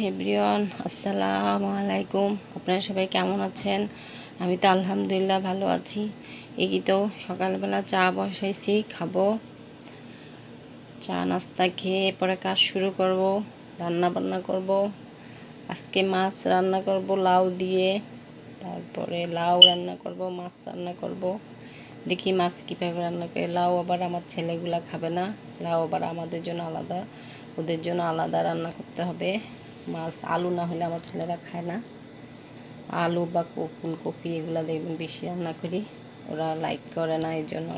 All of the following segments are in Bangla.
এভরিওয়ান, আসসালামু আলাইকুম। আপনারা সবাই কেমন আছেন? আমি তো আলহামদুলিল্লাহ ভালো আছি। এই তো সকালবেলা চা বসাইছি, খাব। চা, নাস্তা খেয়ে পরে কাজ শুরু করব রান্না বান্না করব। আজকে মাছ রান্না করব, লাউ দিয়ে। তারপরে লাউ রান্না করব, মাছ রান্না করব। দেখি মাছ কীভাবে রান্না করে। লাউ আবার আমার ছেলেগুলা খাবে না। লাউ আবার আমাদের জন্য আলাদা। ওদের জন্য আলাদা রান্না করতে হবে। মাছ, আলু না হলে আমার ছেলেরা খায় না। আলু বা ফুলকপি এগুলো দেখবেন বেশি রান্না করি। ওরা লাইক করে না, এই জন্য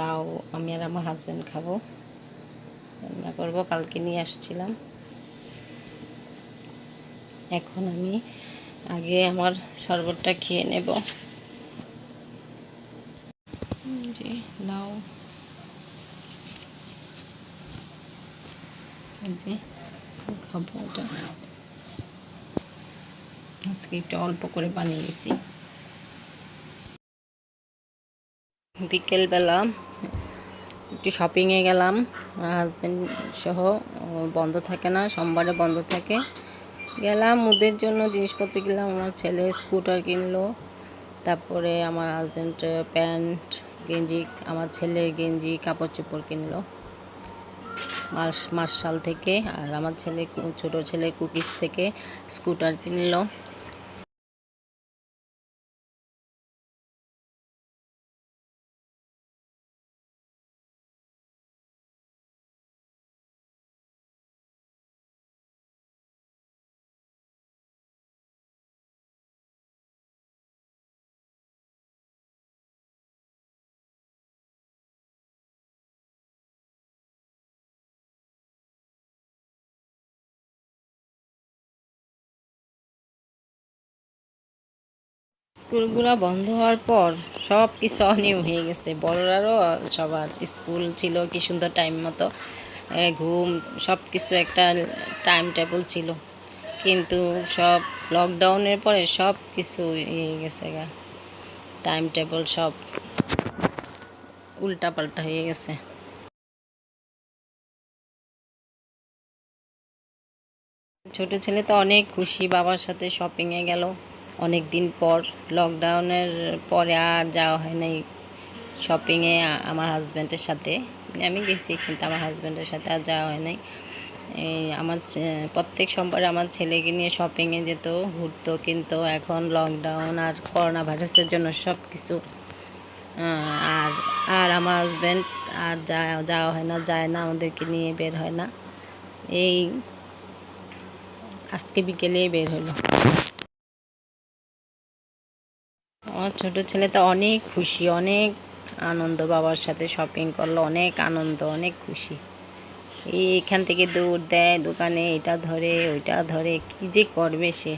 লাউ আমি আর আমার হাজব্যান্ড খাব। রান্না করব, কালকে নিয়ে আসছিলাম। এখন আমি আগে আমার শরবতটা খেয়ে নেব। যে লাউ। যে খাব এটা আজকে একটু অল্প করে বানিয়ে গেছি বিকেলবেলা একটু শপিংয়ে গেলাম হাজব্যান্ড সহ বন্ধ থাকে না, সোমবারে বন্ধ থাকে। গেলাম, ওদের জন্য জিনিসপত্র কিনলাম, আমার ছেলে স্কুটার কিনলো, তারপরে আমার হাজব্যান্ড প্যান্ট, গেঞ্জি, আমার ছেলের গেঞ্জি কাপড় চোপড় কিনলো। মাস মার্শাল থেকে আর আমার ছেলে ছোট ছেলে কুকিজ থেকে স্কুটার কিনলো। স্কুলগুলো বন্ধ হওয়ার পর সব কিছু অনিয়ম হয়ে গেছে। বড়রারও সবার স্কুল ছিল কি সুন্দর টাইম মতো ঘুম সব কিছু একটা টাইম টেবিল ছিল। কিন্তু সব লকডাউনের পরে সব কিছু ইয়ে গেছে গা। টাইম টেবিল সব উল্টাপাল্টা হয়ে গেছে। ছোট ছেলে তো অনেক খুশি, বাবার সাথে শপিংয়ে গেল। অনেক দিন পর লকডাউনের পরে আর যাওয়া হয় নাই শপিংয়ে আমার হাজব্যান্ডের সাথে। আমি গেছি, কিন্তু আমার হাজব্যান্ডের সাথে আর যাওয়া হয় নাই। এই আমার প্রত্যেক সোমবার আমার ছেলেকে নিয়ে শপিংয়ে যেত, ঘুরতো, কিন্তু। এখন লকডাউন আর করোনা ভাইরাসের জন্য সব কিছু আর আর আমার হাজব্যান্ড আর যা- যাওয়া হয় না, যায় না, আমাদেরকে নিয়ে বের হয় না। এই আজকে বিকেলেই বের হলো। আমার ছোট ছেলে তো অনেক খুশি, অনেক আনন্দ, বাবার সাথে শপিং করল, অনেক আনন্দ, অনেক খুশি। এই এখান থেকে দৌড় দেয়, দোকানে এটা ধরে, ওইটা ধরে, কি যে করবে সে?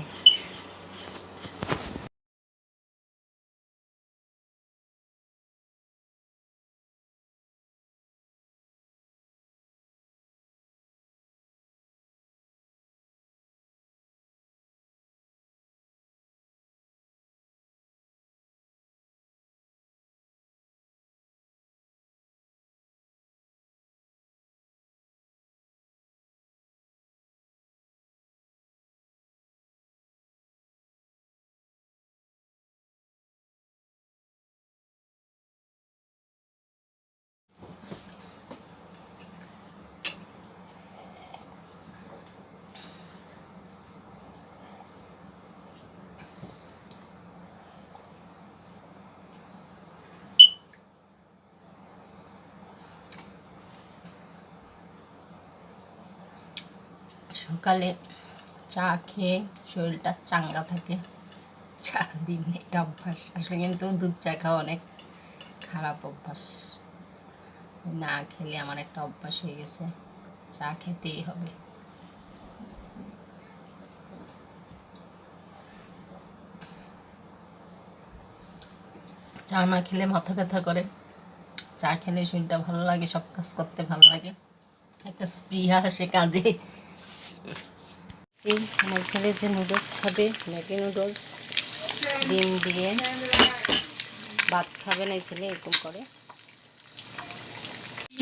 সকালে চা খেয়ে শরীরটা চাঙ্গা থাকে। সারাদিন এটা অভ্যাস। আসলে কিন্তু দুধ চা খাওয়া অনেক খারাপ অভ্যাস। না খেলে আমার একটা অভ্যাস হয়ে গেছে। চা খেতেই হবে। চা না খেলে মাথা ব্যথা করে। চা খেলে শরীরটা ভালো লাগে, সব কাজ করতে ভালো লাগে। একটা স্পৃহা আসে কাজে। এই আমার ছেলে যে নুডলস খাবে, ম্যাগি নুডলস ডিম দিয়ে ভাত খাবে না ছেলে, এরকম করে।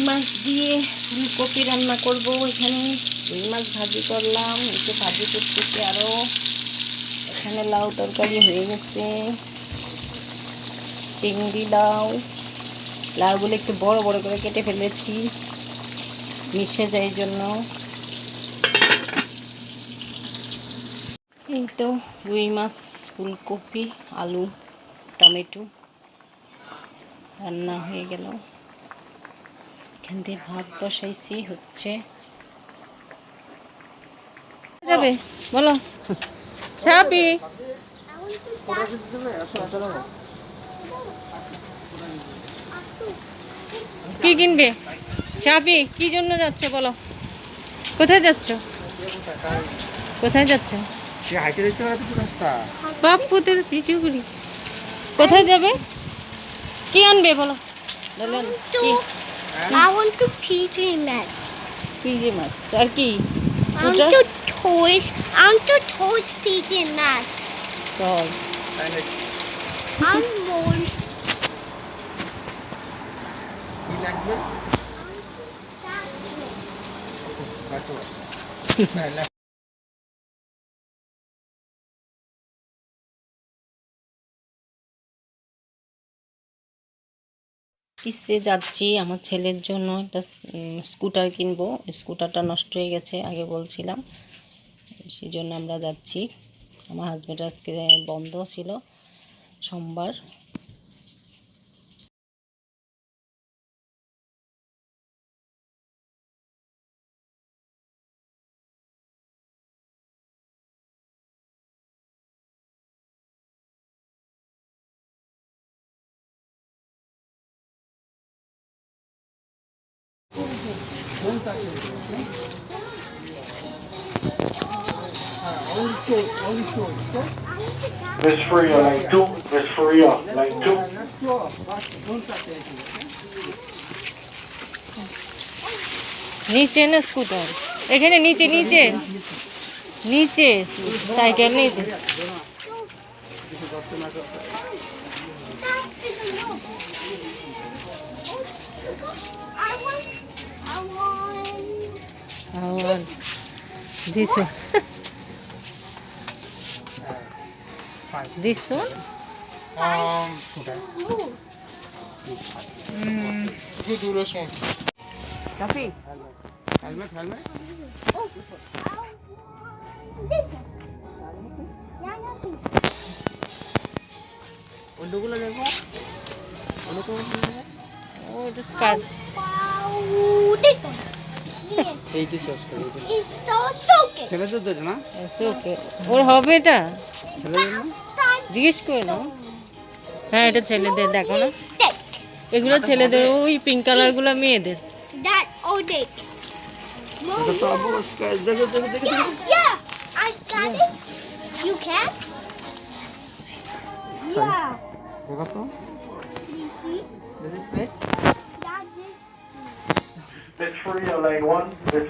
মাছ দিয়ে ফুলকপি রান্না করব এখানে। রুই মাছ ভাজি করলাম, একটু ভাজি করতেছি আরও এখানে লাউ তরকারি হয়ে গেছে। চিংড়ি, লাউ। লাউগুলো একটু বড় বড় করে কেটে ফেলেছি, মিশে যায় জন্য। এই তো রুই মাছ, ফুলকপি, আলু, টমেটো রান্না হয়ে গেল। এখান দিয়ে ভাত বসাইছি, হচ্ছে যাবে, বলো। ছাপি কি কিনবে? ছাপি কি জন্য যাচ্ছে বলো? কোথায় যাচ্ছ? কোথায় যাচ্ছ? হাইটে দেখতে পাচ্ছি তো রাস্তা। বাপুদের পিচুগুলি কোথায় যাবে? কি আনবে বলো? বলেন কি? I want to PJ Masks. PJ masks আর কি? I want to toys. I want to toys PJ Masks. চল I'm more. কি লাগবে দেখো কিসে যাচ্ছি, আমার ছেলের জন্য একটা স্কুটার কিনবো। স্কুটারটা নষ্ট হয়ে গেছে, আগে বলছিলাম। সেই জন্য আমরা যাচ্ছি। আমার হাজব্যান্ড আজকে বন্ধ ছিল, সোমবার। Miss Faria, line two. Miss Faria, line two. নিচে না স্কুটার এখানে নিচে নিচে নিচে সাইকেল নিচে this this Um, okay. Mm, Helmet, helmet. Oh. I want this one. Yeah, yeah, this. অন্যগুলো দেখো অন্য কোনো ও এটা স্কার এইটি শেষ করে ছেলেদের ওর হবে এটা? জিজ্ঞেস করে হ্যাঁ এটা ছেলেদের দেখো এগুলো ছেলেদের ওই পিঙ্ক কালারগুলো মেয়েদের। It's